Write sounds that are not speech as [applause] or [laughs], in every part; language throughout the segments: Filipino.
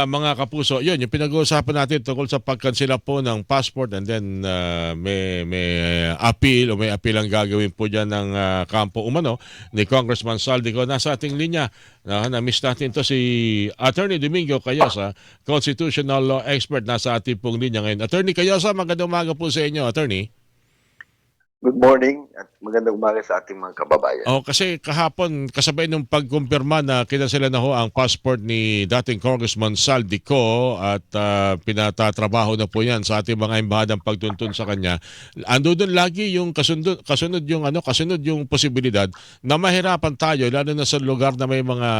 Ah, mga kapuso, yun, yung pinag-uusapan natin tungkol sa pagkansela po ng passport and then ah, may, may appeal o may appeal ang gagawin po dyan ng ah, kampo umano ni Congressman Saldico. Nasa ating linya, na, na-miss natin to si Attorney Domingo Cayosa, constitutional law expert. Nasa ating pong linya ngayon. Attorney Cayosa, magandang umaga po sa inyo, Attorney. Good morning at magandang umaga sa ating mga kababayan. Oh, kasi kahapon kasabay nung pagkumpirma na kinansela na ho ang passport ni dating Congressman Saldico at ah, pinatatrabaho na po 'yan sa ating mga embahadang pagtuntun sa kanya. Ando doon lagi yung kasunod kasunod yung ano, kasunod yung posibilidad na mahirapan tayo lalo na sa lugar na may mga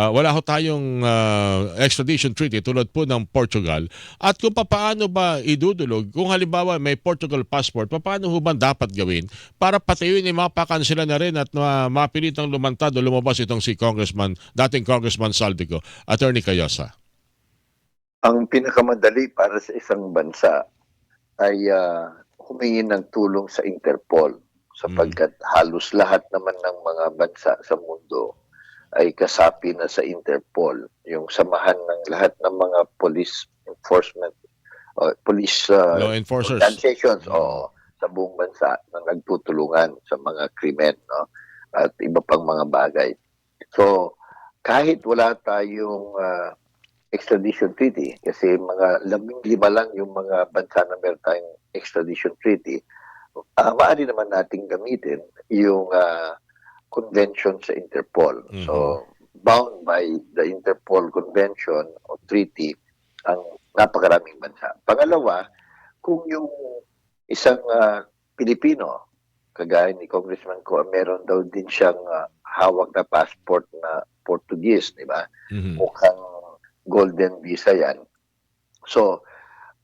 ah, wala ho tayong ah, extradition treaty tulad po ng Portugal. At kung papaano ba idudulog kung halimbawa may Portugal passport, paano ho ba dapat gawin para patayuin ay mapakansela na rin at uh, mapilitang lumantad o lumabas itong si Congressman, dating Congressman Saldico, Attorney Cayosa. Ang pinakamadali para sa isang bansa ay ah, humingi ng tulong sa Interpol sapagkat halos lahat naman ng mga bansa sa mundo ay kasapi na sa Interpol, yung samahan ng lahat ng mga police enforcement uh, police ah, Law enforcers. organizations o sa buong bansa na nagtutulungan sa mga krimen no at iba pang mga bagay. So kahit wala tayong ah, extradition treaty kasi mga labing lima lang yung mga bansa na meron tayong extradition treaty, uh, maaari naman nating gamitin yung ah, convention sa Interpol. Mhm. So bound by the Interpol convention o treaty ang napakaraming bansa. Pangalawa, kung yung isang ah, Pilipino, kagaya ni Congressman ko, meron daw din siyang ah, hawak na passport na Portuguese, di ba? Mhm. Mukhang golden visa yan. So,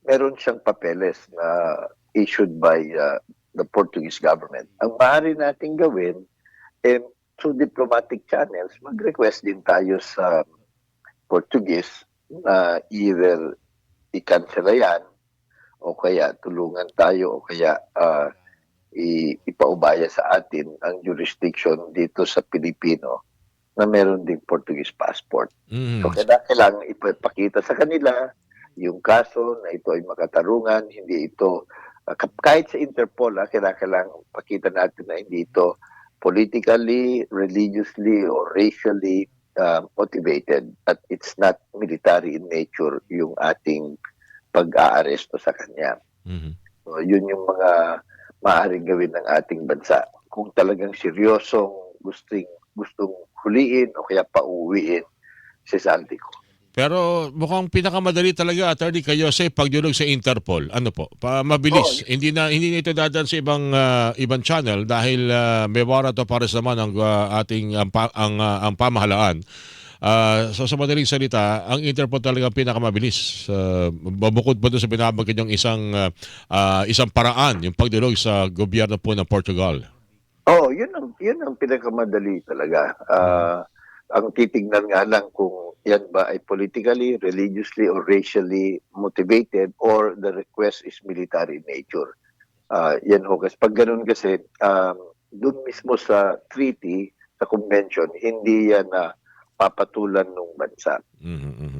meron siyang papeles na issued by ah, the Portuguese government. Ang maaari nating gawin, eh, through diplomatic channels, mag-request din tayo sa Portuguese na either i-cancel yan o kaya tulungan tayo o kaya i- ipaubaya sa atin ang jurisdiction dito sa Pilipino na meron ding Portuguese passport. Mhm. So kaya kailangan ipakita sa kanila yung kaso na ito ay makatarungan, hindi ito kap- kahit sa Interpol, ah, kailangan pakita natin na hindi ito politically, religiously, or racially ah, motivated at it's not military in nature yung ating pag-aaresto sa kanya. Mhm. So, yun yung mga maaaring gawin ng ating bansa. Kung talagang seryosong gusting, gustong huliin o kaya pauwiin si Saldico. Pero mukhang pinakamadali talaga Attorney Cayosa pagdulog sa Interpol. Ano po? Pa mabilis. Hindi na hindi na ito dadaan sa ibang ah, ibang channel dahil ah, may warrant of arrest naman ang ah, ating ang, ang, ah, ang pamahalaan. Ah, so sa madaling salita, ang Interpol talaga ang pinakamabilis. Uh, bukod pa doon sa binabanggit yung isang ah, ah, isang paraan, yung pagdulog sa gobyerno po ng Portugal. Oh, yun ang yun ang pinakamadali talaga. Ah, ang titingnan nga lang kung yan ba ay politically, religiously, or racially motivated or the request is military nature. Ah, yan ho. Kasi pag ganun kasi, um, dun mismo sa treaty, sa convention, hindi yan na papatulan ng bansa. Mhm, mhm.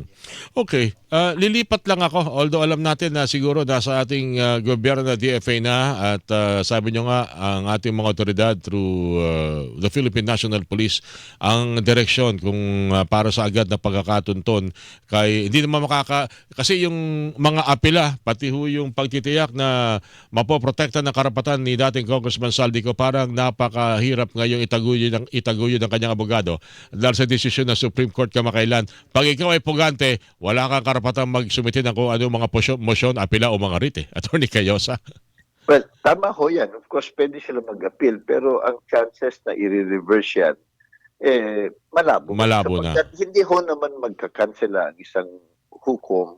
Okay, Ah, lilipat lang ako. Although alam natin na siguro nasa ating ah, gobyerno na DFA na at ah, sabi nyo nga ang ating mga otoridad through ah, the Philippine National Police ang direksyon kung ah, para sa agad na pagkakatunton kay hindi naman makaka kasi yung mga apela pati ho yung pagtitiyak na mapoprotekta ng karapatan ni dating Congressman Saldico parang napakahirap ngayong itaguyod ng itaguyod ng kanyang abogado dahil sa desisyon ng Supreme Court kamakailan. Pag ikaw ay pugante, wala kang karapatang magsumite ng kung ano mga posyo- motion, apela o mga writ eh. [laughs] Attorney Cayosa. Well, tama ho yan. Of course, pwede sila mag-appeal, pero ang chances na i-reverse yan, eh, malabo. Malabo na. Hindi ho naman magkakansela ang isang hukom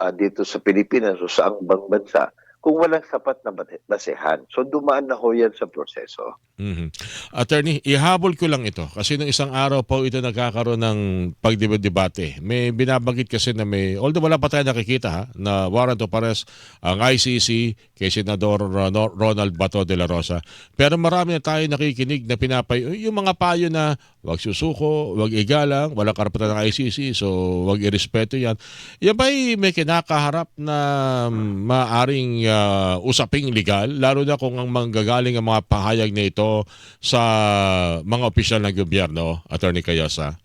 ah, dito sa Pilipinas o sa bang bansa kung walang sapat na basehan. So dumaan na ho yan sa proseso. Mhm. Attorney, ihabol ko lang ito kasi nung isang araw po ito nagkakaroon ng pagdebate. May binabanggit kasi na may, although wala pa tayo nakikita ha, na warrant of arrest ang ICC kay Senador Ron- Ronald Bato de la Rosa. Pero marami na tayo nakikinig na pinapay, yung mga payo na wag susuko, wag igalang, walang karapatan ng ICC, so wag irespeto yan. Yan ba may kinakaharap na maaring ah, usaping legal, lalo na kung ang manggagaling ang mga pahayag na ito sa mga opisyal ng gobyerno, Attorney Cayosa?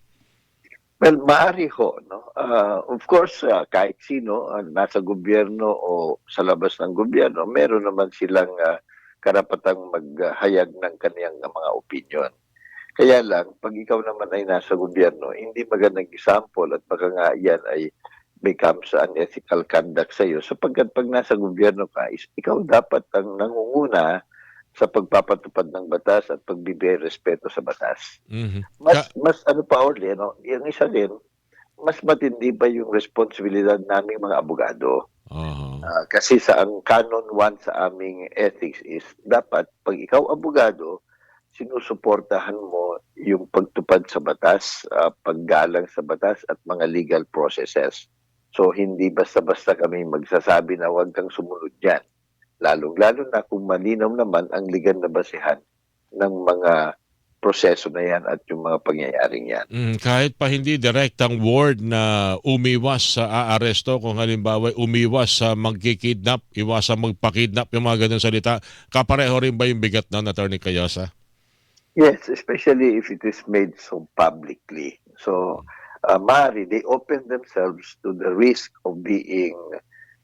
Well, maari ho. No? Ah, of course, ah, kahit sino ah, nasa gobyerno o sa labas ng gobyerno, meron naman silang ah, karapatang maghayag ng kaniyang mga opinion. Kaya lang, pag ikaw naman ay nasa gobyerno, hindi magandang example at baka nga yan ay becomes unethical conduct sa iyo. Sapagkat pag nasa gobyerno ka, is, ikaw dapat ang nangunguna sa pagpapatupad ng batas at pagbibigay respeto sa batas Mhm. mas mas ano pa Orly, ano, yung isa din, mas matindi pa yung responsibilidad naming mga abogado. Aha. Ah, kasi sa ang canon 1 sa aming ethics is dapat pag ikaw abogado, sinusuportahan mo yung pagtupad sa batas, ah, paggalang sa batas at mga legal processes. So hindi basta-basta kami magsasabi na huwag kang sumunod diyan. Lalong-lalo na kung malinaw naman ang legal na basehan ng mga proseso na yan at yung mga pangyayaring yan. Mm, kahit pa hindi direktang word na umiwas sa aaresto, kung halimbawa umiwas sa magkikidnap, iwasan magpakidnap, yung mga ganun salita, kapareho rin ba yung bigat na Attorney Cayosa? Yes, especially if it is made so publicly. So, uh, Mari, they open themselves to the risk of being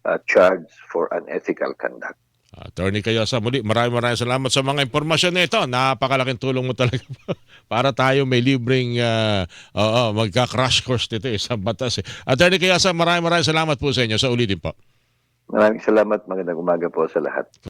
uh, charged for unethical conduct. Attorney Cayosa, muli maraming maraming salamat sa mga impormasyon na ito. Napakalaking tulong mo talaga [laughs] para tayo may libreng uh, oo, magka-crash course dito eh, sa batas. Eh. Attorney Cayosa, maraming maraming salamat po sa inyo. Sa ulitin po. Maraming salamat. Magandang umaga po sa lahat.